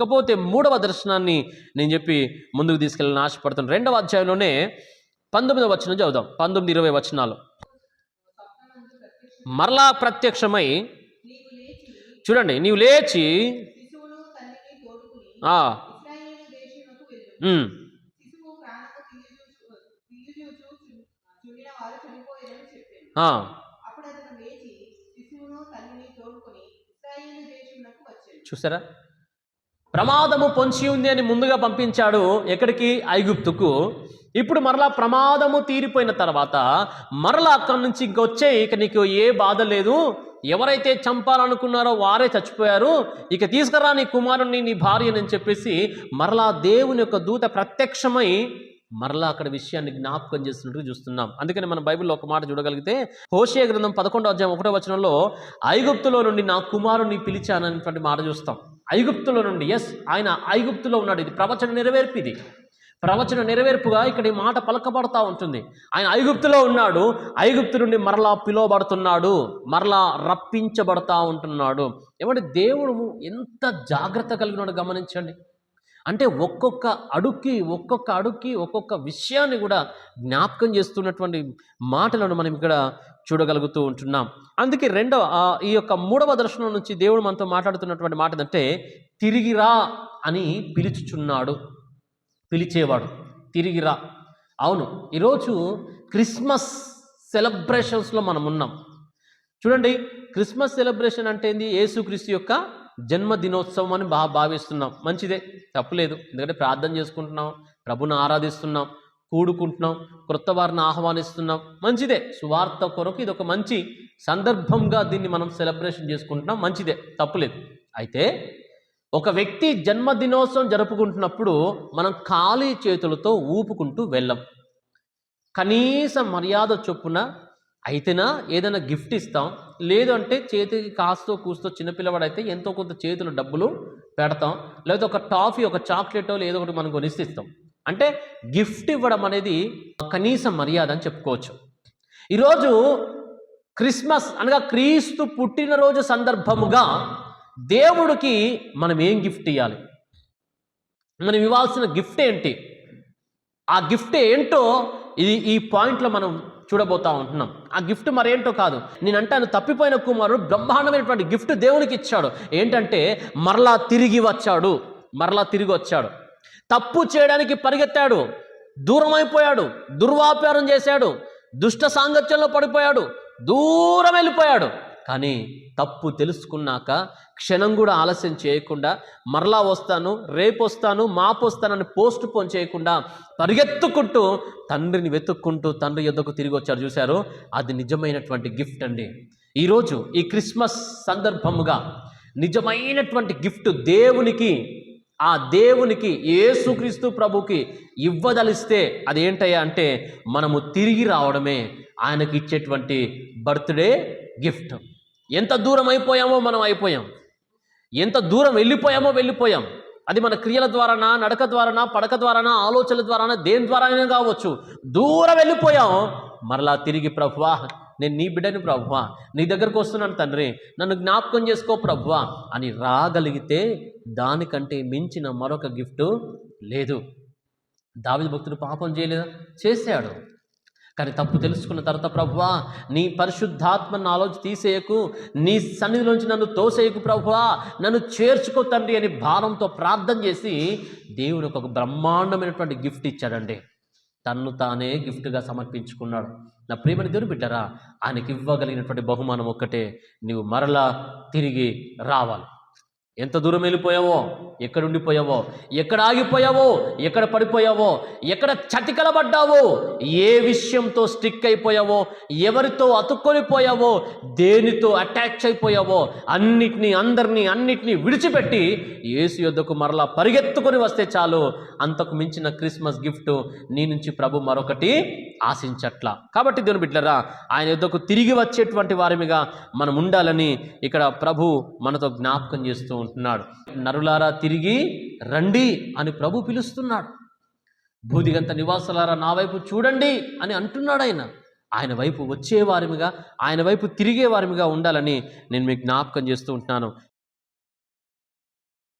ఇకపోతే మూడవ దర్శనాన్ని నేను చెప్పి ముందుకు తీసుకెళ్ళాలని ఆశపడుతున్నాను. రెండవ అధ్యాయంలోనే పంతొమ్మిదవ వచనం చదువుదాం. పంతొమ్మిది ఇరవై వచనాలు. మరలా ప్రత్యక్షమై చూడండి నీవు లేచి ఆ, ఉమ్, ఆ, చూసారా? ప్రమాదము పొంచి ఉంది అని ముందుగా పంపించాడు ఎక్కడికి? ఐగుప్తుకు. ఇప్పుడు మరలా ప్రమాదము తీరిపోయిన తర్వాత మరలా అక్కడి నుంచి ఇంకొచ్చే ఇక నీకు ఏ బాధ లేదు. ఎవరైతే చంపాలనుకున్నారో వారే చచ్చిపోయారు. ఇక తీసుకురా నీ కుమారుణ్ణి నీ భార్యనని చెప్పేసి మరలా దేవుని యొక్క దూత ప్రత్యక్షమై మరలా అక్కడ విషయాన్ని జ్ఞాపకం చేస్తున్నట్టు చూస్తున్నాం. అందుకని మన బైబిల్లో ఒక మాట చూడగలిగితే హోషే గ్రంథం పదకొండో అధ్యాయం ఒకటో వచనంలో ఐగుప్తులో నుండి నా కుమారుని పిలిచాననేటువంటి మాట చూస్తాం. ఐగుప్తుల నుండి ఎస్ ఆయన ఐగుప్తులో ఉన్నాడు. ఇది ప్రవచన నెరవేర్పు ఇది. ప్రవచన నెరవేర్పుగా ఇక్కడ ఈ మాట పలకబడతా ఉంటుంది. ఆయన ఐగుప్తులో ఉన్నాడు. ఐగుప్తు నుండి మరలా పిలువబడుతున్నాడు. మరలా రప్పించబడతా ఉంటున్నాడు. ఏమంటే దేవుడు ఎంత జాగ్రత్త కలిగినాడు గమనించండి. అంటే ఒక్కొక్క అడుక్కి ఒక్కొక్క అడుక్కి ఒక్కొక్క విషయాన్ని కూడా జ్ఞాపకం చేస్తున్నటువంటి మాటలను మనం ఇక్కడ చూడగలుగుతూ ఉంటున్నాం. అందుకే రెండవ ఈ యొక్క మూడవ దర్శనం నుంచి దేవుడు మనతో మాట్లాడుతున్నటువంటి మాట ఏంటంటే తిరిగిరా అని పిలుచుచున్నాడు. పిలిచేవాడు తిరిగిరా అవును ఈరోజు క్రిస్మస్ సెలబ్రేషన్స్లో మనం ఉన్నాం. చూడండి క్రిస్మస్ సెలబ్రేషన్ అంటే ఏంది? యేసుక్రీస్తు యొక్క జన్మదినోత్సవం అని బాగా భావిస్తున్నాం. మంచిదే. తప్పులేదు. ఎందుకంటే ప్రార్థన చేసుకుంటున్నాం ప్రభుని ఆరాధిస్తున్నాం కూడుకుంటున్నాం క్రొత్త వారిని ఆహ్వానిస్తున్నాం. మంచిదే. సువార్త కొరకు ఇది ఒక మంచి సందర్భంగా దీన్ని మనం సెలబ్రేషన్ చేసుకుంటున్నాం. మంచిదే. తప్పులేదు. అయితే ఒక వ్యక్తి జన్మదినోత్సవం జరుపుకుంటున్నప్పుడు మనం ఖాళీ చేతులతో ఊపుకుంటూ వెళ్ళం. కనీస మర్యాద చొప్పున అయితేనా ఏదైనా గిఫ్ట్ ఇస్తాం. లేదు అంటే చేతికి కాస్తో కూస్తో చిన్నపిల్లవాడైతే ఎంతో కొంత చేతులు డబ్బులు పెడతాం. లేదా ఒక టాఫీ ఒక చాక్లెటో లేదో ఒకటి మనం కొనిస్తాం ఇస్తాం అంటే గిఫ్ట్ ఇవ్వడం అనేది కనీస మర్యాద అని చెప్పుకోవచ్చు. ఈరోజు క్రిస్మస్ అనగా క్రీస్తు పుట్టినరోజు సందర్భముగా దేవుడికి మనం ఏం గిఫ్ట్ ఇవ్వాలి మనం ఇవ్వాల్సిన గిఫ్ట్ ఏంటి? ఆ గిఫ్ట్ ఏంటో ఇది ఈ పాయింట్లో మనం చూడబోతా ఉంటున్నాం. ఆ గిఫ్ట్ మరేంటో కాదు. నేను అంటాను తప్పిపోయిన కుమారుడు బ్రహ్మాండమైనటువంటి గిఫ్ట్ దేవునికి ఇచ్చాడు. ఏంటంటే మరలా తిరిగి వచ్చాడు. మరలా తిరిగి వచ్చాడు. తప్పు చేయడానికి పరిగెత్తాడు. దూరం అయిపోయాడు దుర్వాపారం చేశాడు. దుష్ట సాంగత్యంలో పడిపోయాడు. దూరం వెళ్ళిపోయాడు. కానీ తప్పు తెలుసుకున్నాక క్షణం కూడా ఆలస్యం చేయకుండా మరలా వస్తాను రేపు వస్తాను మాపు వస్తానని పోస్ట్ పోన్ చేయకుండా పరిగెత్తుకుంటూ తండ్రిని వెతుక్కుంటూ తండ్రి యొద్దకు తిరిగి వచ్చారు. చూశారు? అది నిజమైనటువంటి గిఫ్ట్ అండి. ఈరోజు ఈ క్రిస్మస్ సందర్భముగా నిజమైనటువంటి గిఫ్ట్ దేవునికి ఆ దేవునికి ఏసుక్రీస్తు ప్రభుకి ఇవ్వదలిస్తే అదేంటయ్యా అంటే మనము తిరిగి రావడమే. ఆయనకి ఇచ్చేటువంటి బర్త్డే గిఫ్ట్. ఎంత దూరం అయిపోయామో మనం అయిపోయాం. ఎంత దూరం వెళ్ళిపోయామో వెళ్ళిపోయాం. అది మన క్రియల ద్వారానా నడక ద్వారానా పడక ద్వారానా ఆలోచనల ద్వారానా దేని ద్వారానే కావచ్చు. దూరం వెళ్ళిపోయాం. మరలా తిరిగి ప్రభువా నేను నీ బిడ్డని ప్రభువా నీ దగ్గరకు వస్తున్నాను తండ్రి నన్ను జ్ఞాపకం చేసుకో ప్రభువా అని రాగలిగితే దానికంటే మించిన మరొక గిఫ్ట్ లేదు. దావిద భక్తుడు పాపం చేయలేదా? చేశాడు. కానీ తప్పు తెలుసుకున్న తర్వాత ప్రభువా నీ పరిశుద్ధాత్మ ఆలోచి తీసేయకు నీ సన్నిధిలోంచి నన్ను తోసేయకు ప్రభువా నన్ను చేర్చుకో తండ్రి అని భారంతో ప్రార్థన చేసి దేవునికి ఒక బ్రహ్మాండమైనటువంటి గిఫ్ట్ ఇచ్చాడండి. తన్ను తానే గిఫ్ట్గా సమర్పించుకున్నాడు. నా ప్రేమని దేవుని బిడ్డరా ఆయనకి ఇవ్వగలిగినటువంటి బహుమానం ఒక్కటే నీవు మరలా తిరిగి రావాలి. ఎంత దూరం వెళ్ళిపోయావో? ఎక్కడ ఉండిపోయావో? ఎక్కడ ఆగిపోయావో? ఎక్కడ పడిపోయావో? ఎక్కడ చతికలబడ్డావో? ఏ విషయంతో స్టిక్ అయిపోయావో? ఎవరితో అతుక్కొనిపోయావో? దేనితో అటాచ్ అయిపోయావో? అన్నిటినీ అందరినీ అన్నిటినీ విడిచిపెట్టి యేసు యొద్దకు మరలా పరిగెత్తుకొని వస్తే చాలు. అంతకు మించిన క్రిస్మస్ గిఫ్ట్ నీ నుంచి ప్రభు మరొకటి ఆశించట్ల. కాబట్టి దేవుని బిడ్డరా ఆయన యుద్ధకు తిరిగి వచ్చేటువంటి వారిగా మనం ఉండాలని ఇక్కడ ప్రభు మనతో జ్ఞాపకం చేస్తూ ఉంటున్నాడు. నరులారా తిరిగి రండి అని ప్రభు పిలుస్తున్నాడు. భూదిగంత నివాసులారా నా వైపు చూడండి అని అంటున్నాడు ఆయన. ఆయన వైపు వచ్చే వారిగా ఆయన వైపు తిరిగే వారిగా ఉండాలని నేను మీకు జ్ఞాపకం చేస్తూ ఉంటున్నాను.